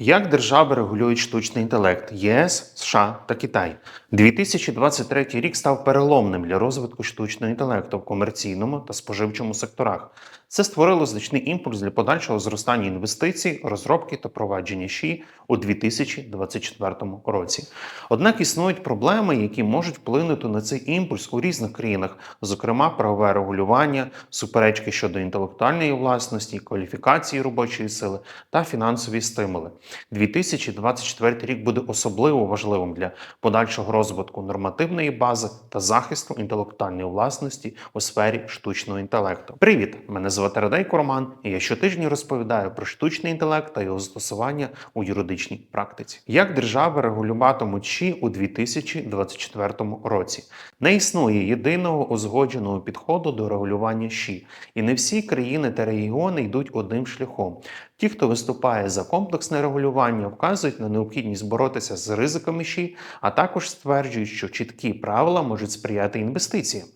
Як держави регулюють штучний інтелект ЄС, США та Китай? 2023 рік став переломним для розвитку штучного інтелекту в комерційному та споживчому секторах. Це створило значний імпульс для подальшого зростання інвестицій, розробки та провадження ШІ у 2024 році. Однак існують проблеми, які можуть вплинути на цей імпульс у різних країнах, зокрема правове регулювання, суперечки щодо інтелектуальної власності, кваліфікації робочої сили та фінансові стимули. 2024 рік буде особливо важливим для подальшого розвитку нормативної бази та захисту інтелектуальної власності у сфері штучного інтелекту. Привіт! Мене звати Радейко Роман, і я щотижня розповідаю про штучний інтелект та його застосування у юридичній практиці. Як держави регулюватимуть ШІ у 2024 році? Не існує єдиного узгодженого підходу до регулювання ШІ, і не всі країни та регіони йдуть одним шляхом. Ті, хто виступає за комплексне регулювання, вказують на необхідність боротися з ризиками ШІ, а також стверджують, що чіткі правила можуть сприяти інвестиціям.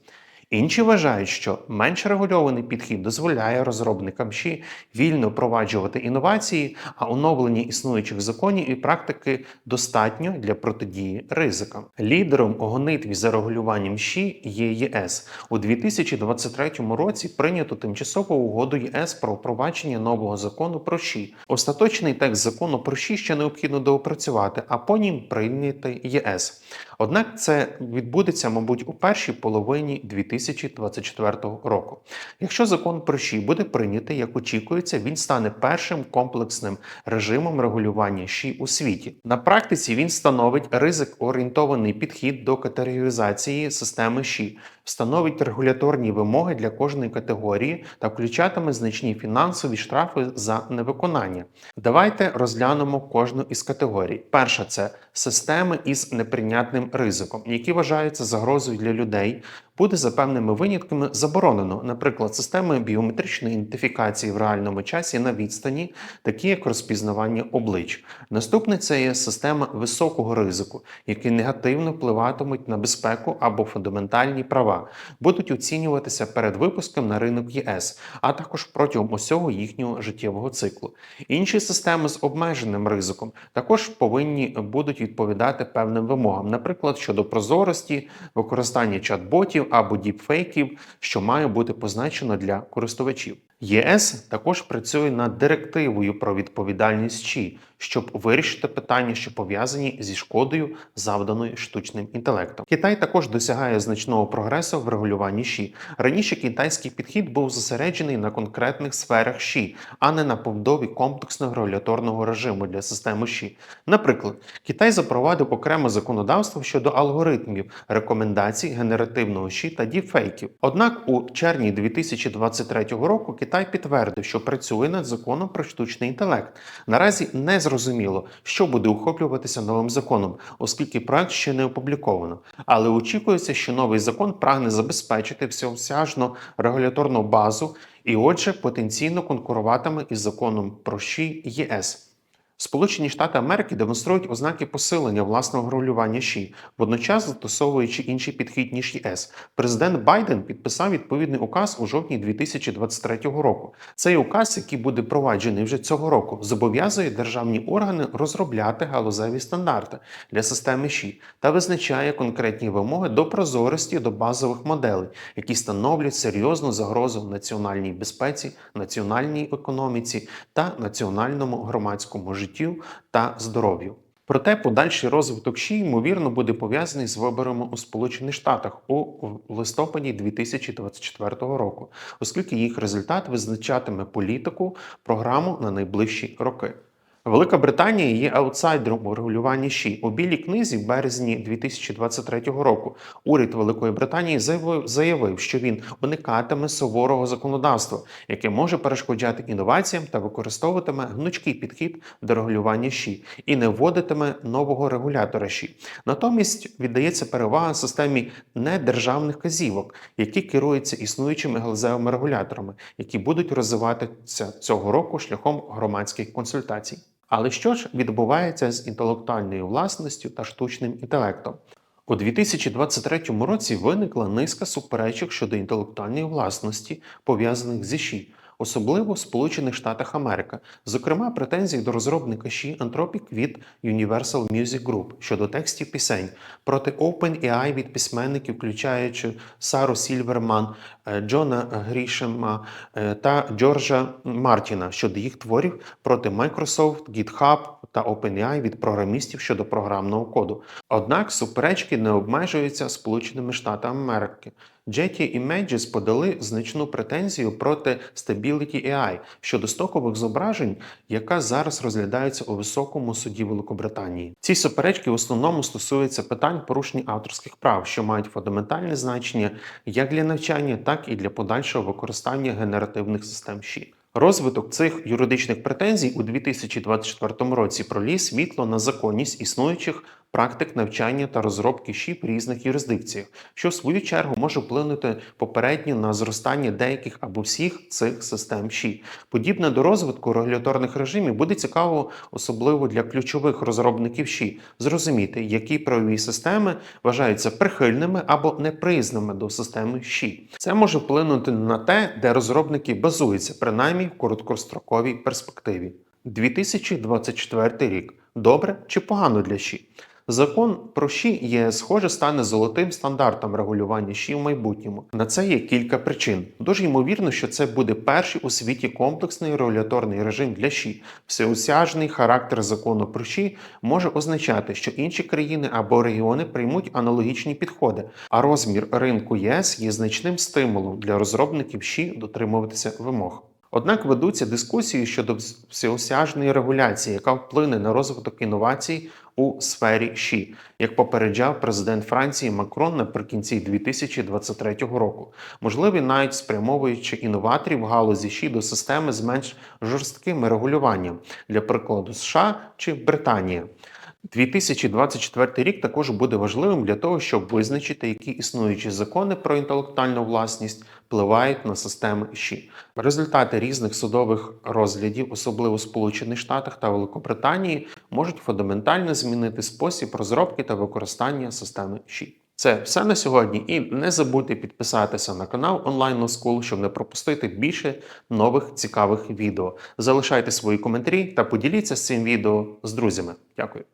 Інші вважають, що менш регульований підхід дозволяє розробникам ЩІ вільно впроваджувати інновації, а оновлення існуючих законів і практики достатньо для протидії ризикам. Лідером у гонитві за регулюванням ЩІ є ЄС. У 2023 році прийнято тимчасову угоду ЄС про впровадження нового закону про ЩІ. Остаточний текст закону про ЩІ ще необхідно доопрацювати, а потім прийняти ЄС. Однак це відбудеться, мабуть, у першій половині 2024 року. Якщо закон про ЩІ буде прийнятий, як очікується, він стане першим комплексним режимом регулювання ЩІ у світі. На практиці він становить ризик-орієнтований підхід до категоризації системи ЩІ, встановить регуляторні вимоги для кожної категорії та включатиме значні фінансові штрафи за невиконання. Давайте розглянемо кожну із категорій. Перша це системи із неприйнятним ризиком, які вважаються загрозою для людей, буде за певними винятками заборонено, наприклад, системи біометричної ідентифікації в реальному часі на відстані, такі як розпізнавання облич. Наступне це є система високого ризику, які негативно впливатимуть на безпеку або фундаментальні права, будуть оцінюватися перед випуском на ринок ЄС, а також протягом усього їхнього життєвого циклу. Інші системи з обмеженим ризиком також повинні будуть відповідати певним вимогам, наприклад, щодо прозорості, використання чат-ботів або діпфейків, що має бути позначено для користувачів. ЄС також працює над директивою про відповідальність ЧІ, щоб вирішити питання, що пов'язані зі шкодою, завданою штучним інтелектом. Китай також досягає значного прогресу в регулюванні ШІ. Раніше китайський підхід був зосереджений на конкретних сферах ШІ, а не на побудові комплексного регуляторного режиму для системи ШІ. Наприклад, Китай запровадив окреме законодавство щодо алгоритмів рекомендацій генеративного ШІ та діпфейків. Однак у червні 2023 року Китай підтвердив, що працює над законом про штучний інтелект. Наразі не зрозуміло, що буде охоплюватися новим законом, оскільки проект ще не опубліковано. Але очікується, що новий закон прагне забезпечити всеосяжну регуляторну базу і, отже, потенційно конкуруватиме із законом про ЩІ ЄС. Сполучені Штати Америки демонструють ознаки посилення власного регулювання ШІ, водночас застосовуючи інший підхід ніж ЄС. Президент Байден підписав відповідний указ у жовтні 2023 року. Цей указ, який буде проваджений вже цього року, зобов'язує державні органи розробляти галузеві стандарти для системи ШІ та визначає конкретні вимоги до прозорості до базових моделей, які становлять серйозну загрозу національній безпеці, національній економіці та національному громадському життю та здоров'ю. Проте подальший розвиток ШІ, ймовірно, буде пов'язаний з виборами у Сполучених Штатах у листопаді 2024 року, оскільки їх результат визначатиме політику, програму на найближчі роки. Велика Британія є аутсайдером у регулюванні ШІ. У білій книзі в березні 2023 року уряд Великої Британії заявив, що він уникатиме суворого законодавства, яке може перешкоджати інноваціям та використовуватиме гнучкий підхід до регулювання ШІ і не вводитиме нового регулятора ШІ. Натомість віддається перевага системі недержавних казівок, які керуються існуючими галузевими регуляторами, які будуть розвиватися цього року шляхом громадських консультацій. Але що ж відбувається з інтелектуальною власністю та штучним інтелектом? У 2023 році виникла низка суперечок щодо інтелектуальної власності, пов'язаних зі ШІ. особливо в Сполучених Штатах Америки. Зокрема, претензії до розробника Ші Anthropic від Universal Music Group щодо текстів пісень проти OpenAI від письменників, включаючи Сару Сільверман, Джона Грішема е, та Джорджа Мартіна щодо їх творів проти Microsoft, GitHub та OpenAI від програмістів щодо програмного коду. Однак суперечки не обмежуються Сполученими Штатами Америки. Jetty Images подали значну претензію проти Stability AI щодо стокових зображень, яка зараз розглядається у високому суді Великобританії. Ці суперечки в основному стосуються питань порушення авторських прав, що мають фундаментальне значення як для навчання, так і для подальшого використання генеративних систем ЩІ. Розвиток цих юридичних претензій у 2024 році проліз світло на законність існуючих практик навчання та розробки ЩІП в різних юрисдикціях, що в свою чергу може вплинути попередньо на зростання деяких або всіх цих систем ЩІ. Подібне до розвитку регуляторних режимів буде цікаво, особливо для ключових розробників ЩІ, зрозуміти, які правові системи вважаються прихильними або непризними до системи ЩІ. Це може вплинути на те, де розробники базуються, принаймні в короткостроковій перспективі. 2024 рік добре чи погано для ЩІ? Закон про ЩІ є, схоже, стане золотим стандартом регулювання ЩІ в майбутньому. На це є кілька причин. Дуже ймовірно, що це буде перший у світі комплексний регуляторний режим для ЩІ. Всеосяжний характер закону про ЩІ може означати, що інші країни або регіони приймуть аналогічні підходи, а розмір ринку ЄС є значним стимулом для розробників ЩІ дотримуватися вимог. Однак ведуться дискусії щодо всеосяжної регуляції, яка вплине на розвиток інновацій у сфері ЩІ, як попереджав президент Франції Макрон наприкінці 2023 року. Можливі навіть спрямовуючи інноваторів галузі ЩІ до системи з менш жорстким регулюванням, для прикладу США чи Британія. 2024 рік також буде важливим для того, щоб визначити, які існуючі закони про інтелектуальну власність впливають на системи ЩІ. Результати різних судових розглядів, особливо в Сполучених Штатах та Великобританії, можуть фундаментально змінити спосіб розробки та використання системи ЩІ. Це все на сьогодні. І не забудьте підписатися на канал Online Law School, щоб не пропустити більше нових цікавих відео. Залишайте свої коментарі та поділіться з цим відео з друзями. Дякую.